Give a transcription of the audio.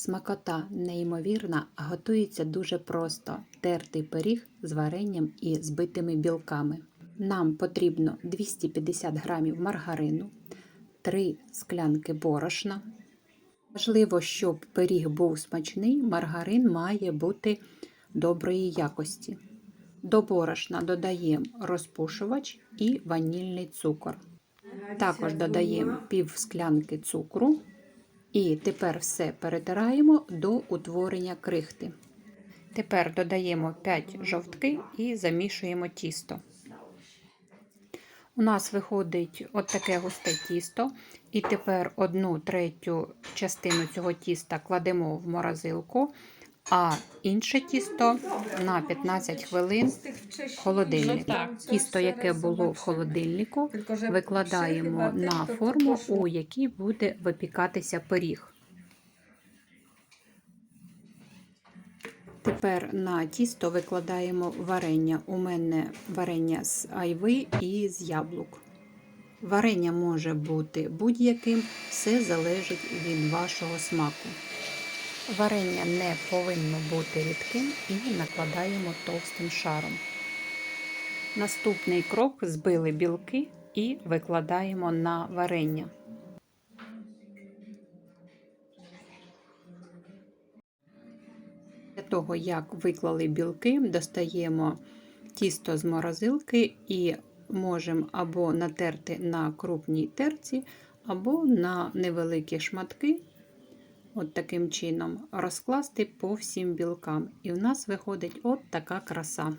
Смакота неймовірна, а готується дуже просто. Тертий пиріг з варенням і збитими білками. Нам потрібно 250 г маргарину, 3 склянки борошна. Важливо, щоб пиріг був смачний, маргарин має бути доброї якості. До борошна додаємо розпушувач і ванільний цукор. Також додаємо пів склянки цукру. І тепер все перетираємо до утворення крихти. Тепер додаємо 5 жовтки і замішуємо тісто. У нас виходить от таке густе тісто. І тепер одну третю частину цього тіста кладемо в морозилку, а інше тісто на 15 хвилин в холодильник. Тісто, яке було в холодильнику, викладаємо на форму, у якій буде випікатися пиріг. Тепер на тісто викладаємо варення. У мене варення з айви і з яблук. Варення може бути будь-яким, все залежить від вашого смаку. Варення не повинно бути рідким і накладаємо товстим шаром. Наступний крок збили білки і викладаємо на варення. Для того, як виклали білки, достаємо тісто з морозилки і можемо або натерти на крупній терці, або на невеликі шматки, от таким чином, розкласти по всім білкам. І в нас виходить от така краса.